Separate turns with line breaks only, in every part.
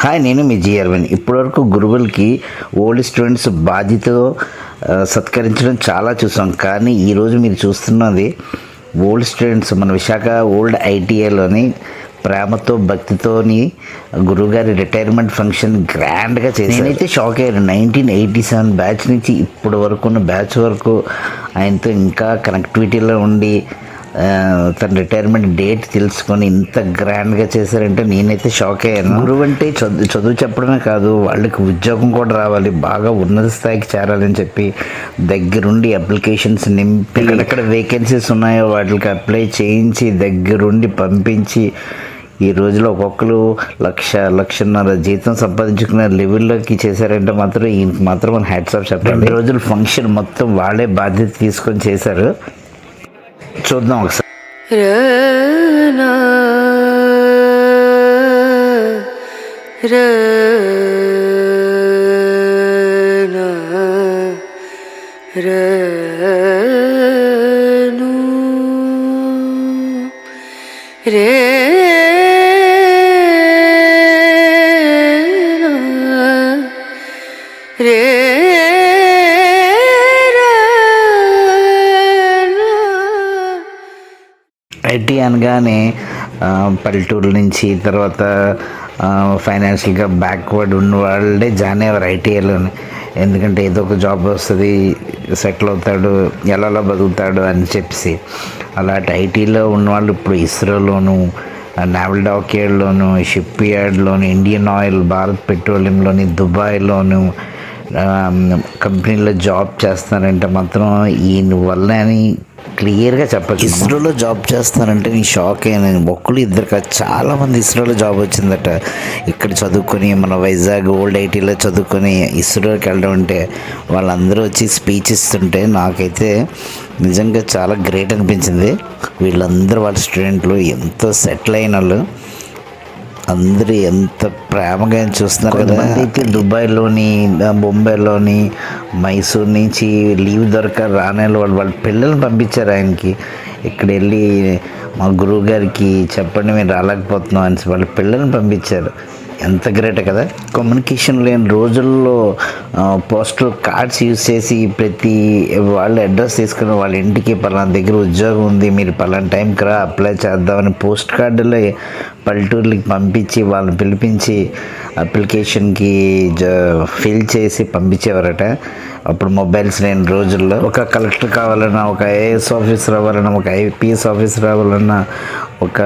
Hi నేను మీ జిఆర్వన్ ఇప్పటివరకు గురువులకి ఓల్డ్ స్టూడెంట్స్ బాధ్యతతో సత్కరించడం చాలా చూసాం. కానీ ఈరోజు మీరు చూస్తున్నది ఓల్డ్ స్టూడెంట్స్ మన విశాఖ ఓల్డ్ ఐటీఐలోని ప్రేమతో భక్తితోని గురువుగారి రిటైర్మెంట్ ఫంక్షన్ గ్రాండ్గా చేసి నేనైతే షాక్ అయ్యాను. నైన్టీన్ ఎయిటీ సెవెన్ బ్యాచ్ నుంచి ఇప్పటి వరకు ఉన్న బ్యాచ్ వరకు ఆయనతో ఇంకా కనెక్టివిటీలో ఉండి తన రిటైర్మెంట్ డేట్ తెలుసుకొని ఇంత గ్రాండ్గా చేశారంటే నేనైతే షాక్ అయ్యాను గురువు అంటే చదువు చదువు చెప్పడమే కాదు వాళ్ళకి ఉద్యోగం కూడా రావాలి బాగా ఉన్నత స్థాయికి చేరాలని చెప్పి దగ్గరుండి అప్లికేషన్స్ నింపి ఎక్కడెక్కడ వేకెన్సీస్ ఉన్నాయో వాటికి అప్లై చేయించి దగ్గరుండి పంపించి ఈ రోజులో ఒక్కొక్కరు లక్ష లక్షన్నర జీతం సంపాదించుకునే లెవెల్లోకి చేశారంటే మాత్రం ఈయనకి మాత్రం మన హ్యాట్స్ ఆఫ్ చెప్పండి. ఈ రోజులు ఫంక్షన్ మొత్తం వాళ్ళే బాధ్యత తీసుకొని చేశారు.
চোদ্দ অংশ রে
ఐటీ అనగానే పల్లెటూరు నుంచి తర్వాత ఫైనాన్షియల్గా బ్యాక్వర్డ్ ఉన్న వాళ్ళే జాయిన్ అయ్యారు ఐటీఐలోని ఎందుకంటే ఏదో ఒక జాబ్ వస్తుంది సెటిల్ అవుతాడు ఎలా బతుకుతాడు అని చెప్పేసి. అలాంటి ఐటీలో ఉన్నవాళ్ళు ఇప్పుడు ఇస్రోలోను నావల్ డాక్యార్డ్లోను షిప్ యార్డ్లోను ఇండియన్ ఆయిల్ భారత్ పెట్రోలియంలోని దుబాయ్లోను కంపెనీలో జాబ్ చేస్తున్నారంటే మాత్రం ఈయన వల్ల అని క్లియర్గా చెప్పచ్చు. ఇస్రోలో జాబ్ చేస్తున్నారంటే నేను షాక్ అయ్యాను. ఒక్కరు ఇద్దరు కాదు చాలా మంది ఇస్రోలో జాబ్ వచ్చిందట. ఇక్కడ చదువుకొని మన వైజాగ్ ఓల్డ్ ఐటీలో చదువుకొని ఇస్రోకి వెళ్ళడం అంటే వాళ్ళందరూ వచ్చి స్పీచ్ ఇస్తుంటే నాకైతే నిజంగా చాలా గ్రేట్ అనిపించింది. వీళ్ళందరూ వాళ్ళ స్టూడెంట్లు ఎంతో సెటిల్ అయిన వాళ్ళు. అందరూ ఎంత ప్రేమగా చూస్తున్నారు కదా. అయితే దుబాయ్లోని బొంబాయిలోని మైసూర్ నుంచి లీవ్ దొరక రానే వాళ్ళు వాళ్ళ పిల్లల్ని పంపించారు ఆయనకి. ఇక్కడ వెళ్ళి మా గురువు గారికి చెప్పండి మేము రాలేకపోతున్నాం అని వాళ్ళ పిల్లల్ని పంపించారు. ఎంత గ్రేట్ కదా. కమ్యూనికేషన్ లేని రోజుల్లో పోస్టల్ కార్డ్స్ యూజ్ చేసి ప్రతి వాళ్ళ అడ్రస్ తీసుకుని వాళ్ళ ఇంటికి పలానా దగ్గర ఉద్యోగం ఉంది మీరు పలానా టైంకి రా అప్లై చేద్దామని పోస్ట్ కార్డులో పల్లెటూర్లకి పంపించి వాళ్ళని పిలిపించి అప్లికేషన్కి ఫిల్ చేసి పంపించేవారట. అప్పుడు మొబైల్స్ లేని రోజుల్లో ఒక కలెక్టర్ కావాలన్నా ఒక ఐఏఎస్ ఆఫీసర్ అవ్వాలన్నా ఒక ఐపీఎస్ ఆఫీసర్ అవ్వాలన్నా ఒక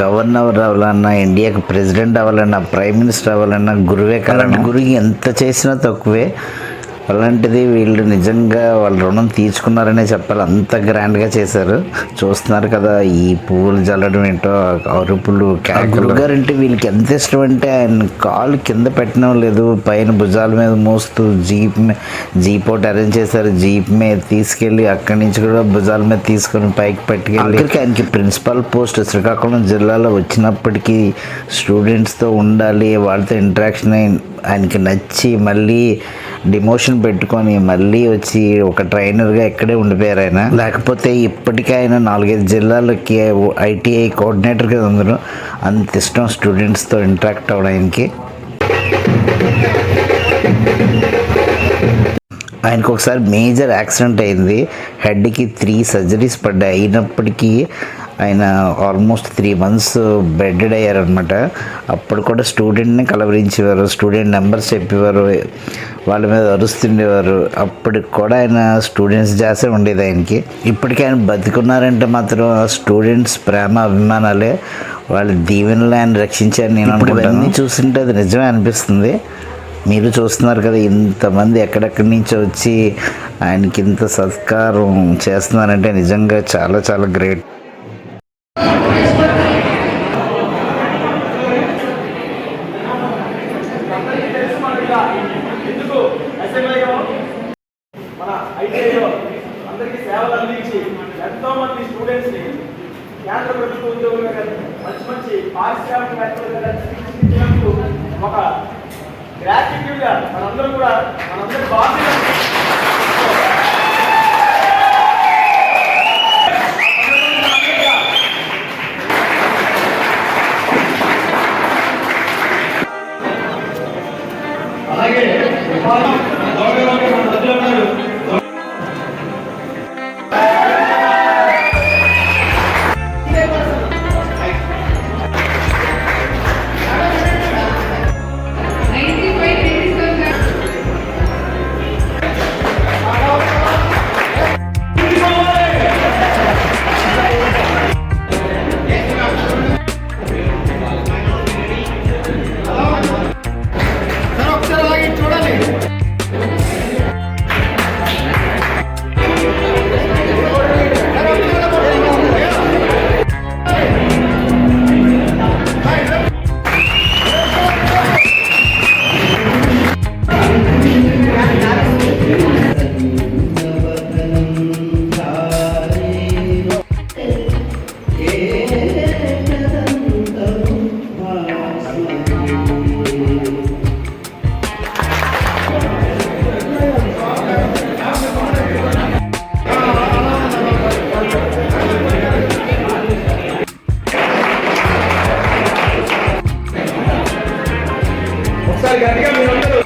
గవర్నర్ అవ్వాలన్నా ఇండియాకి ప్రెసిడెంట్ అవ్వాలన్నా ప్రైమ్ మినిస్టర్ అవ్వాలన్నా గురువే కావాలన్నా గురువుకి ఎంత చేసినా తక్కువే. అలాంటిది వీళ్ళు నిజంగా వాళ్ళ రుణం తీర్చుకున్నారనే చెప్పాలి. అంత గ్రాండ్గా చేశారు. చూస్తున్నారు కదా ఈ పువ్వులు జల్లడం ఏంటో అరుపులు. గారంటే వీళ్ళకి ఎంత ఇష్టం అంటే ఆయన కాలు కింద పెట్టడం లేదు. పైన భుజాల మీద మోస్తూ జీప్ జీప్ ఒకటి అరేంజ్ చేశారు. జీప్ మీద తీసుకెళ్ళి అక్కడి నుంచి కూడా భుజాల మీద తీసుకొని పైకి పట్టుకెళ్ళి ఆయనకి ప్రిన్సిపల్ పోస్ట్ శ్రీకాకుళం జిల్లాలో వచ్చినప్పటికీ స్టూడెంట్స్తో ఉండాలి వాళ్ళతో ఇంటరాక్షన్ ఆయనకి నచ్చి మళ్ళీ డిమోషన్ పెట్టుకొని మళ్ళీ వచ్చి ఒక ట్రైనర్గా ఇక్కడే ఉండిపోయారు ఆయన. లేకపోతే ఇప్పటికే ఆయన నాలుగైదు జిల్లాలకి ఐటీఐ కోఆర్డినేటర్ కింద అందరూ. అంత ఇష్టం స్టూడెంట్స్తో ఇంటరాక్ట్ అవ్వడానికి ఆయనకు ఒకసారి మేజర్ యాక్సిడెంట్ అయింది. హెడ్కి త్రీ సర్జరీస్ పడ్డాయి. అయినప్పటికీ ఆయన ఆల్మోస్ట్ త్రీ మంత్స్ బెడెడ్ అయ్యారనమాట అప్పుడు కూడా స్టూడెంట్ని కలవరించేవారు స్టూడెంట్ నెంబర్స్ చెప్పేవారు వాళ్ళ మీద అరుస్తుండేవారు. అప్పటికి కూడా ఆయన స్టూడెంట్స్ జాసే ఉండేది ఆయనకి. ఇప్పటికీ ఆయన బతికున్నారంటే మాత్రం స్టూడెంట్స్ ప్రేమ అభిమానాలే వాళ్ళ దీవెనలు ఆయన రక్షించారు నేను అనుకుంటాను చూస్తుంటే అది నిజమే అనిపిస్తుంది. మీరు చూస్తున్నారు కదా ఇంతమంది ఎక్కడెక్కడి నుంచో వచ్చి ఆయనకి ఇంత సత్కారం చేస్తున్నారంటే నిజంగా చాలా చాలా great.
Salga, dígame, ¿dónde lo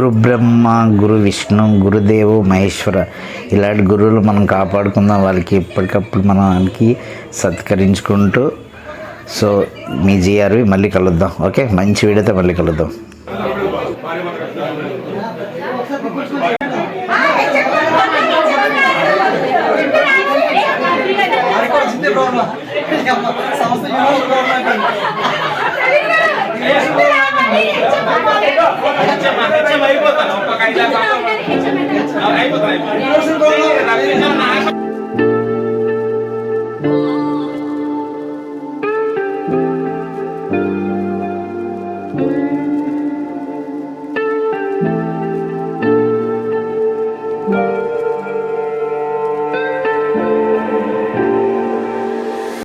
గురు బ్రహ్మ గురు విష్ణు గురుదేవు మహేశ్వర ఇలాంటి గురువులు మనం కాపాడుకుందాం. వాళ్ళకి ఎప్పటికప్పుడు మనం వాళ్ళకి సత్కరించుకుంటూ. సో మీ జిఆర్వి మళ్ళీ కలుద్దాం. ఓకే? మంచి వీడియోతో మళ్ళీ కలుద్దాం.
అయిపోతాను అయిపోతాను. అయిపోతాను.